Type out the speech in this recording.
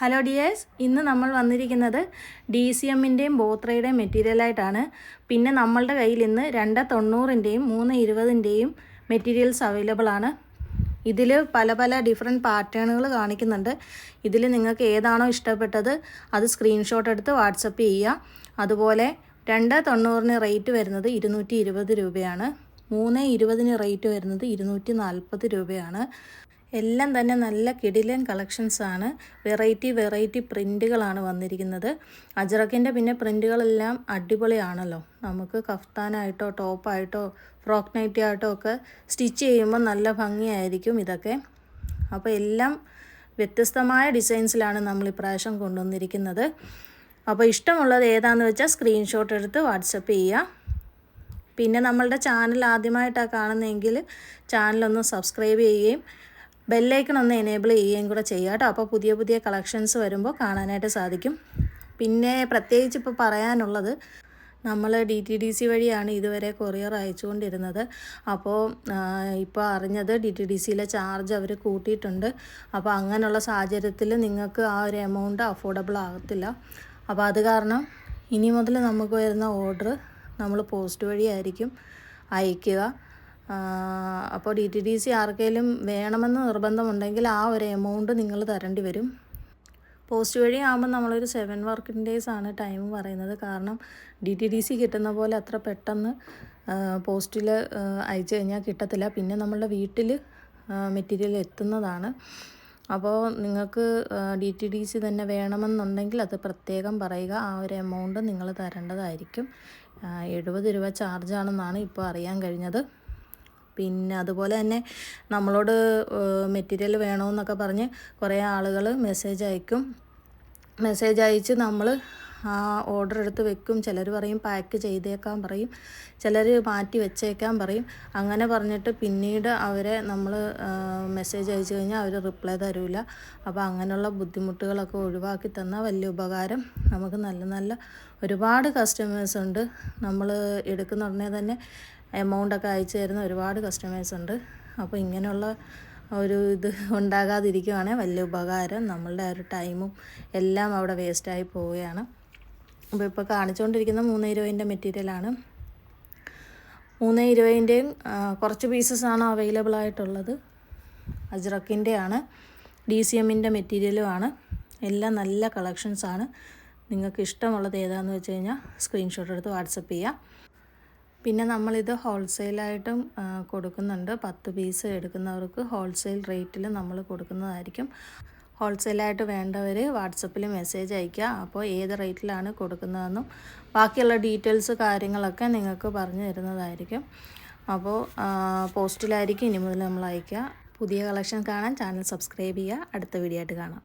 Hello dears ഇന്ന് നമ്മൾ വന്നിരിക്കുന്നത് ഡി സി എമ്മിന്റെയും ബോത്രയുടെയും മെറ്റീരിയലായിട്ടാണ്. പിന്നെ നമ്മളുടെ കയ്യിൽ ഇന്ന് രണ്ട് തൊണ്ണൂറിന്റെയും മൂന്ന് ഇരുപതിന്റെയും മെറ്റീരിയൽസ് അവൈലബിൾ ആണ്. ഇതിൽ പല പല ഡിഫറെന്റ് പാറ്റേണുകൾ കാണിക്കുന്നുണ്ട്. ഇതിൽ നിങ്ങൾക്ക് ഏതാണോ ഇഷ്ടപ്പെട്ടത് അത് സ്ക്രീൻഷോട്ട് എടുത്ത് വാട്സപ്പ് ചെയ്യുക. അതുപോലെ രണ്ട് തൊണ്ണൂറിന് റേറ്റ് വരുന്നത് ഇരുന്നൂറ്റി രൂപയാണ്. മൂന്ന് ഇരുപതിന് റേറ്റ് വരുന്നത് ഇരുന്നൂറ്റി നാൽപ്പത് രൂപയാണ്. എല്ലാം തന്നെ നല്ല കിടിലൻ കളക്ഷൻസാണ് വെറൈറ്റി വെറൈറ്റി പ്രിന്റുകളാണ് വന്നിരിക്കുന്നത്. അജറക്കിന്റെ പിന്നെ പ്രിന്റുകളെല്ലാം അടിപൊളിയാണല്ലോ. നമുക്ക് കഫ്താനായിട്ടോ ടോപ്പായിട്ടോ ഫ്രോക്ക് നൈറ്റി ആയിട്ടോ ഒക്കെ സ്റ്റിച്ച് ചെയ്യുമ്പോൾ നല്ല ഭംഗിയായിരിക്കും ഇതൊക്കെ. അപ്പോൾ എല്ലാം വ്യത്യസ്തമായ ഡിസൈൻസിലാണ് നമ്മൾ ഇപ്രാവശ്യം കൊണ്ടുവന്നിരിക്കുന്നത്. അപ്പോൾ ഇഷ്ടമുള്ളത് ഏതാണെന്ന് വെച്ചാൽ സ്ക്രീൻഷോട്ട് എടുത്ത് വാട്സപ്പ് ചെയ്യുക. പിന്നെ നമ്മളുടെ ചാനൽ ആദ്യമായിട്ടാണ് കാണുന്നതെങ്കിൽ ചാനലൊന്ന് സബ്സ്ക്രൈബ് ചെയ്യുകയും ബെല്ലൈക്കൺ ഒന്ന് എനേബിൾ ചെയ്യുകയും കൂടെ ചെയ്യുക കേട്ടോ. അപ്പോൾ പുതിയ പുതിയ കളക്ഷൻസ് വരുമ്പോൾ കാണാനായിട്ട് സാധിക്കും. പിന്നെ പ്രത്യേകിച്ച് ഇപ്പോൾ പറയാനുള്ളത് നമ്മൾ ഡി ടി ഡി സി വഴിയാണ് ഇതുവരെ കൊറിയർ അയച്ചുകൊണ്ടിരുന്നത്. അപ്പോൾ ഇപ്പോൾ അറിഞ്ഞത് ഡി ടി ഡി സിയിലെ ചാർജ് അവർ കൂട്ടിയിട്ടുണ്ട്. അപ്പോൾ അങ്ങനെയുള്ള സാഹചര്യത്തിൽ നിങ്ങൾക്ക് ആ ഒരു എമൗണ്ട് അഫോർഡബിൾ ആകത്തില്ല. അപ്പോൾ അത് കാരണം ഇനി മുതൽ നമുക്ക് വരുന്ന ഓർഡർ നമ്മൾ പോസ്റ്റ് വഴിയായിരിക്കും അയക്കുക. അപ്പോൾ ഡി ടി ഡി സി ആർക്കെങ്കിലും വേണമെന്ന് നിർബന്ധമുണ്ടെങ്കിൽ ആ ഒരു എമൗണ്ട് നിങ്ങൾ തരേണ്ടി വരും. പോസ്റ്റ് വഴി ആകുമ്പോൾ നമ്മളൊരു സെവൻ വർക്കിംഗ് ഡേയ്സ് ആണ് ടൈം പറയുന്നത്. കാരണം ഡി ടി ഡി സി കിട്ടുന്ന പോലെ അത്ര പെട്ടെന്ന് പോസ്റ്റിൽ അയച്ചു കഴിഞ്ഞാൽ കിട്ടത്തില്ല. പിന്നെ നമ്മളുടെ വീട്ടിൽ മെറ്റീരിയൽ എത്തുന്നതാണ്. അപ്പോൾ നിങ്ങൾക്ക് ഡി ടി ഡി സി തന്നെ വേണമെന്നുണ്ടെങ്കിൽ അത് പ്രത്യേകം പറയുക. ആ ഒരു എമൗണ്ട് നിങ്ങൾ തരേണ്ടതായിരിക്കും. എഴുപത് രൂപ ചാർജാണെന്നാണ് ഇപ്പോൾ അറിയാൻ കഴിഞ്ഞത്. പിന്നെ അതുപോലെ തന്നെ നമ്മളോട് മെറ്റീരിയൽ വേണമെന്നൊക്കെ പറഞ്ഞ് കുറേ ആളുകൾ മെസ്സേജ് അയക്കും. മെസ്സേജ് അയച്ച് നമ്മൾ ആ ഓർഡർ എടുത്ത് വെക്കും. ചിലർ പറയും പാക്ക് ചെയ്തേക്കാൻ പറയും. ചിലർ മാറ്റി വെച്ചേക്കാൻ പറയും. അങ്ങനെ പറഞ്ഞിട്ട് പിന്നീട് അവരെ നമ്മൾ മെസ്സേജ് അയച്ചു കഴിഞ്ഞാൽ അവർ റിപ്ലൈ തരില്ല അപ്പോൾ അങ്ങനെയുള്ള ബുദ്ധിമുട്ടുകളൊക്കെ ഒഴിവാക്കി തന്നാൽ വലിയ ഉപകാരം. നമുക്ക് നല്ല നല്ല ഒരുപാട് കസ്റ്റമേഴ്സ് ഉണ്ട്. നമ്മൾ എടുക്കുന്ന ഉടനെ തന്നെ എമൗണ്ടൊക്കെ അയച്ചു തരുന്ന ഒരുപാട് കസ്റ്റമേഴ്സ് ഉണ്ട്. അപ്പോൾ ഇങ്ങനെയുള്ള ഒരു ഇത് ഉണ്ടാകാതിരിക്കുവാണെങ്കിൽ വലിയ ഉപകാരം. നമ്മളുടെ ഒരു ടൈമും എല്ലാം അവിടെ വേസ്റ്റായി പോവുകയാണ്. അപ്പോൾ ഇപ്പോൾ കാണിച്ചുകൊണ്ടിരിക്കുന്ന മൂന്ന് ഇരുപതിന്റെ മെറ്റീരിയലാണ് മൂന്ന് ഇരുപതിന്റെയും കുറച്ച് പീസസാണ് അവൈലബിൾ ആയിട്ടുള്ളത്. അജ്രക്കിന്റെ ഡി സി എമ്മിന്റെ മെറ്റീരിയലുമാണ് എല്ലാം നല്ല കളക്ഷൻസാണ് നിങ്ങൾക്ക് ഇഷ്ടമുള്ളത് ഏതാണെന്ന് വെച്ച് കഴിഞ്ഞാൽ സ്ക്രീൻഷോട്ട് എടുത്ത് വാട്സപ്പ് ചെയ്യുക പിന്നെ നമ്മളിത് ഹോൾസെയിലായിട്ടും കൊടുക്കുന്നുണ്ട്. പത്ത് പീസ് എടുക്കുന്നവർക്ക് ഹോൾസെയിൽ റേറ്റിൽ നമ്മൾ കൊടുക്കുന്നതായിരിക്കും. ഹോൾസെയിലായിട്ട് വേണ്ടവർ വാട്സപ്പിൽ മെസ്സേജ് അയയ്ക്കുക. അപ്പോൾ ഏത് റേറ്റിലാണ് കൊടുക്കുന്നതെന്നും ബാക്കിയുള്ള ഡീറ്റെയിൽസ് കാര്യങ്ങളൊക്കെ നിങ്ങൾക്ക് പറഞ്ഞു തരുന്നതായിരിക്കും. അപ്പോൾ പോസ്റ്റിലായിരിക്കും ഇനി മുതൽ നമ്മൾ അയയ്ക്കുക. പുതിയ കളക്ഷൻ കാണാൻ ചാനൽ സബ്സ്ക്രൈബ് ചെയ്യുക. അടുത്ത വീഡിയോ ആയിട്ട് കാണാം.